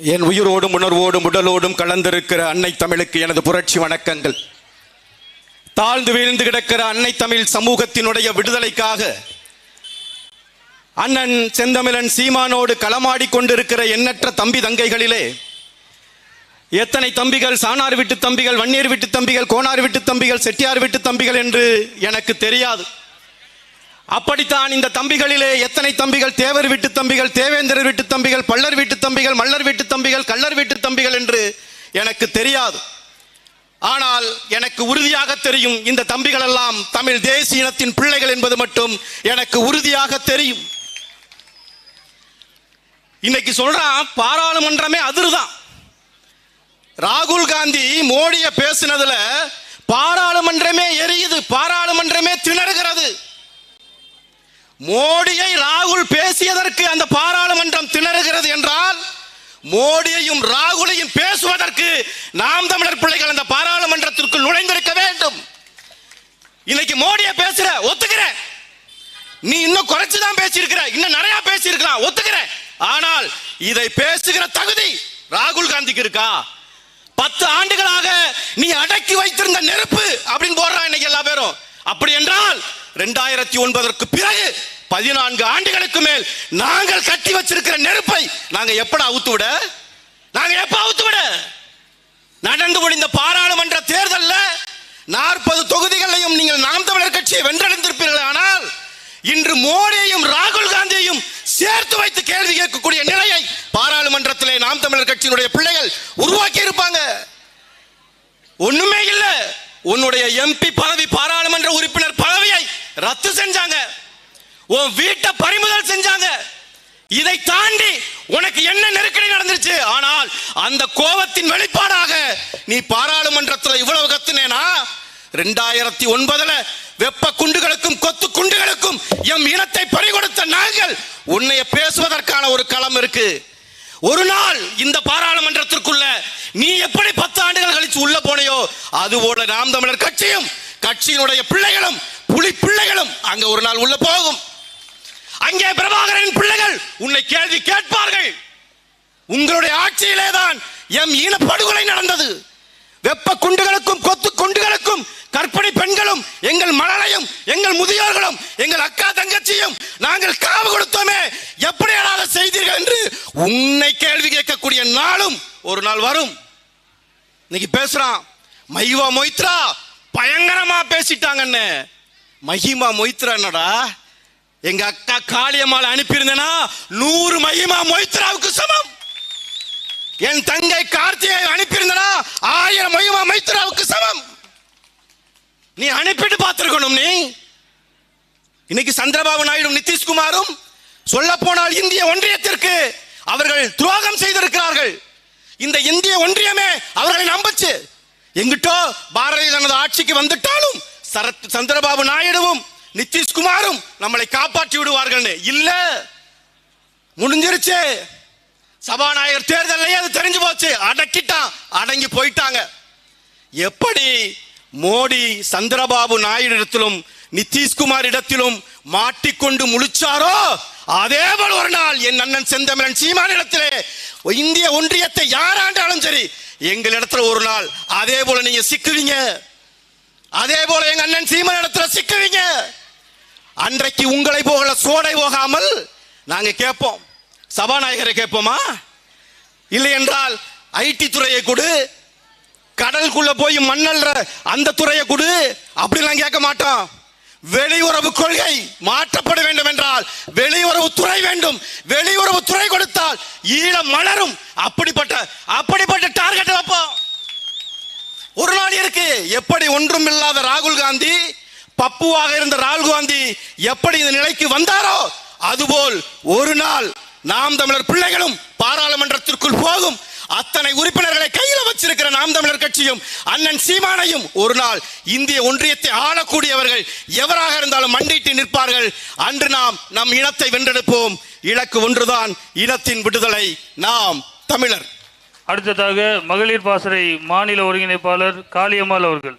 என் உயிரோடும் உணர்வோடும் உடலோடும் கலந்திருக்கிற அன்னை தமிழுக்கு எனது புரட்சி வணக்கங்கள். தாழ்ந்து வீழ்ந்து கிடக்கிற அன்னை தமிழ் சமூகத்தினுடைய விடுதலைக்காக அண்ணன் செந்தமிழன் சீமானோடு களமாடி கொண்டிருக்கிற எண்ணற்ற தம்பி தங்கைகளிலே எத்தனை தம்பிகள் சாணார் வீட்டு தம்பிகள் வன்னியர் வீட்டு தம்பிகள் கோனார் வீட்டு தம்பிகள் செட்டியார் வீட்டு தம்பிகள் என்று எனக்கு தெரியாது. அப்படித்தான் இந்த தம்பிகளிலே எத்தனை தம்பிகள் தேவர் வீட்டு தம்பிகள் தேவேந்திரர் வீட்டு தம்பிகள் பள்ளர் வீட்டு தம்பிகள் மல்லர் வீட்டு தம்பிகள் கள்ளர் வீட்டு தம்பிகள் என்று எனக்கு தெரியாது. ஆனால் எனக்கு உறுதியாக தெரியும் இந்த தம்பிகள் எல்லாம் தமிழ் தேசிய இனத்தின் பிள்ளைகள் என்பது மட்டும் எனக்கு உறுதியாக தெரியும். இன்னைக்கு சொல்றான் பாராளுமன்றமே அதிர்தான். ராகுல் காந்தி மோடிய பேசினதுல பாராளுமன்றமே எரியுது பாராளுமன்றமே திணறுகிறது. மோடியை ராகுல் பேசியதற்கு அந்த பாராளுமன்றம் திணறுகிறது என்றால் மோடியையும் ராகுலையும் பேசுவதற்கு நாம் தமிழர் பிள்ளைகள் அந்த பாராளுமன்றத்திற்குள் நுழைந்திருக்க வேண்டும். இன்னைக்கு மோடியை பேசுற ஒத்துக்கிற. நீ இன்னும் குறைச்சு தான் பேசியிருக்கிற இன்னும் நிறைய பேசியிருக்கலாம் ஒத்துக்கிற. ஆனால் இதை பேசுகிற தகுதி ராகுல் காந்திக்கு இருக்கா? பத்து ஆண்டுகளாக நீ அடக்கி வைத்திருந்த நெருப்பு அப்படின்னு போடுறான் இன்னைக்கு எல்லா பேரும். அப்படி என்றால் ரெண்டாயிரத்தி ஒன்பதற்கு பிறகு பதினான்கு ஆண்டுகளுக்கு மேல் நாங்கள் கட்டி வச்சிருக்கிற நெருப்பை நாங்க எப்பட அவுத்து விட? நாங்க எப்ப அவுத்து விட? நடந்து முடிந்த பாராளுமன்ற தேர்தல்ல நாற்பது தொகுதிகளையும் நீங்கள் நாம் தமிழர் கட்சியை வென்றடைந்திருப்பீர்கள் ஆனால் இன்று மோடியையும் ராகுல் காந்தியையும் சேர்த்து வைத்து கேள்வி கேட்கக்கூடிய நிலையை பாராளுமன்றத்திலே நாம் தமிழர் கட்சியினுடைய பிள்ளைகள் உருவாக்கி இருப்பாங்க. ஒண்ணுமே இல்லை. உன்னுடைய எம்பி பதவி பாராளுமன்ற உறுப்பினர் பதவியை ரத்து செஞ்சாங்க. உன் வீட்டை பறிமுதல் செஞ்சாங்க. இதை தாண்டி உனக்கு என்ன நெருக்கடி நடந்துருச்சு? ஆனால் அந்த கோபத்தின் வெளிப்பாடாக நீ பாராளுமன்றத்தில் இவ்வளவு கத்துனேனா? ரெண்டாயிரத்தி ஒன்பதுல வெப்ப குண்டுகளுக்கும் கொத்து குண்டுகளுக்கும் எம் இனத்தை பறிகொடுத்த நாங்கள் உன்னைய பேசுவதற்கான ஒரு களம் இருக்கு. ஒரு நாள் இந்த பாராளுமன்றத்திற்குள்ள நீ எப்படி பத்து ஆண்டுகள் கழிச்சு உள்ள போனையோ அதுபோல நாம் தமிழர் கட்சியும் கட்சியினுடைய பிள்ளைகளும் புலி பிள்ளைகளும் அங்க ஒரு நாள் உள்ள போகும். அங்கே பிரபாகரன் பிள்ளைகள் உன்னை கேள்வி கேட்பார்கள். உங்களுடைய ஆட்சியிலே தான் எம் ஈனப்படுகொலை நடந்தது. வெப்ப குண்டுகளுக்கும் கொத்து குண்டுகளுக்கும் கற்பனை பெண்களும் எங்கள் மழலையும் எங்கள் முதியோர்களும் எங்கள் அக்கா தங்கச்சியும் நாங்கள் காவு கொடுத்தோமே. எப்படி அதை செய்தீர்கள் என்று உன்னை கேள்வி கேட்கக்கூடிய நாளும் ஒரு நாள் வரும். இன்னைக்கு பேசுறான் மைவா மொய்த்ரா பயங்கரமா பேசிட்டாங்கன்னு. மகிமா மொய்த்ரா என்னடா? எங்க அக்கா காளியம்மாள் அனுப்பியிருந்தனா? நூறு மகிமா மொய்த்ராவுக்கு சமம். என் தங்கை கார்த்திகை அனுப்பியிருந்தனா ஆயிரம் மகிமா மைத்ராவுக்கு சமம். நீ அனுப்பிட்டு பார்த்திருக்கணும் நீ. இன்னைக்கு சந்திரபாபு நாயுடும் நிதிஷ்குமாரும் சொல்ல போனால் இந்திய ஒன்றியத்திற்கு அவர்கள் துரோகம் செய்திருக்கிறார்கள். இந்த இந்திய ஒன்றியமே அவர்களை நம்பச்சு. எங்கிட்டோ பாரதிய ஜனதா ஆட்சிக்கு வந்துட்டாலும் சரத் சந்திரபாபு நாயுடுவும் நிதிஷ்குமாரும் நம்மளை காப்பாற்றி விடுவார்கள்னு. இல்ல. முடிஞ்சிருச்சு. சபாநாயகர் தேர்தலையே அது தெரிஞ்சு போச்சு. அடக்கிட்டான். அடங்கி போயிட்டாங்க. எப்படி மோடி சந்திரபாபு நாயுடு இடத்திலும் நிதிஷ்குமார் இடத்திலும் மாட்டிக்கொண்டு முழிச்சாரோ? அதே போல் ஒரு நாள் என் அண்ணன் செந்தமிழன் சீமான இடத்திலே இந்திய ஒன்றியத்தை யாராண்டாலும் சரி எங்கள் இடத்துல ஒரு நாள் அதே போல நீங்க சிக்குவீங்க. அதே போல எங்க அண்ணன் சீமன் இடத்துல சிக்குவீங்க. அன்றைக்கு உங்களை போகல சோடை போகாமல் நாங்க கேட்போம். சபாநாயகரை கேட்போமா? இல்லை என்றால் ஐடி துறையை கொடு. கடலுக்குள்ள போய் மண்ணல்ற அந்த துறையை கொடு. அப்படிலாம் கேட்க மாட்டோம். வெளியுறவு கொள்கை மாற்றப்பட வேண்டும் என்றால் வெளியுறவு துறை வேண்டும். வெளியுறவு துறை கொடுத்தால் ஈழம் மலரும். அப்படிப்பட்ட அப்படிப்பட்ட டார்கெட் வைப்போம். ஒரு எப்படி ஒன்றும் இல்லாத ராகுல் காந்தி பப்புவாக இருந்த ராகுல் காந்தி எப்படி இந்த நிலைக்கு வந்தாரோ அதுபோல் ஒரு நாள் நாம் தமிழர் பிள்ளைகளும் பாராளுமன்றத்திற்குள் போகும். அத்தனை உறுப்பினர்களை கையில் வச்சிருக்கிற நாம் தமிழர் கட்சியும் அண்ணன் சீமானையும் ஒரு நாள் இந்திய ஒன்றியத்தை ஆளக்கூடியவர்கள் எவராக இருந்தாலும் மண்டிட்டு நிற்பார்கள். அன்று நாம் நம் இனத்தை வென்றெடுப்போம். இலக்கு ஒன்றுதான் இனத்தின் விடுதலை. நாம் தமிழர். அடுத்ததாக மகளிர் பாசறை மாநில ஒருங்கிணைப்பாளர் காளியம்மாள் அவர்கள்.